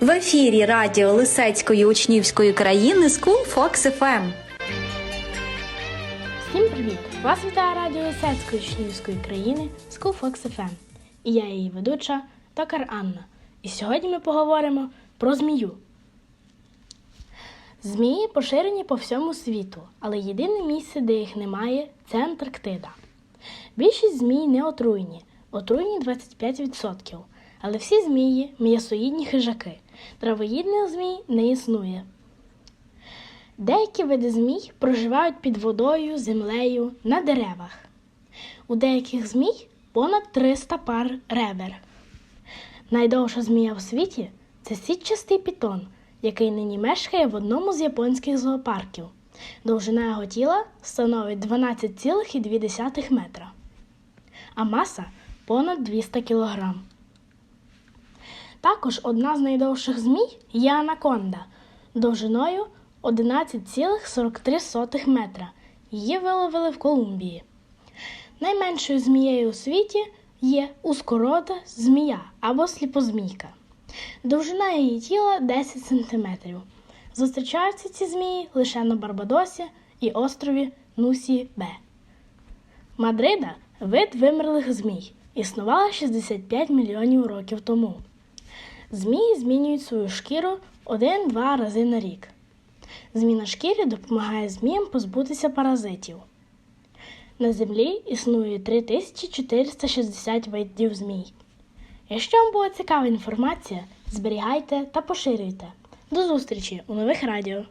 В ефірі радіо Лисецької учнівської країни School Fox FM. Всім привіт! Вас вітає радіо Лисецької учнівської країни School Fox FM. І я її ведуча Токар Анна. І сьогодні ми поговоримо про змію. Змії поширені по всьому світу, але єдине місце, де їх немає, це Антарктида. Більшість змій не отруйні, отруйні 25%. Але всі змії м'ясоїдні хижаки. Травоїдних змій не існує. Деякі види змій проживають під водою, землею, на деревах. У деяких змій понад 300 пар ребер. Найдовша змія у світі це сітчастий пітон, який нині мешкає в одному з японських зоопарків. Довжина його тіла становить 12,2 метра, а маса понад 200 кг. Також одна з найдовших змій є анаконда довжиною 11,43 метра. Її виловили в Колумбії. Найменшою змією у світі є ускорода змія або сліпозмійка. Довжина її тіла 10 см. Зустрічаються ці змії лише на Барбадосі і острові Нусі Б. Мадрида вид вимерлих змій. Існувала 65 мільйонів років тому. Змії змінюють свою шкіру один-два рази на рік. Зміна шкіри допомагає зміям позбутися паразитів. На землі існує 3460 видів змій. Якщо вам була цікава інформація, зберігайте та поширюйте. До зустрічі у нових радіо!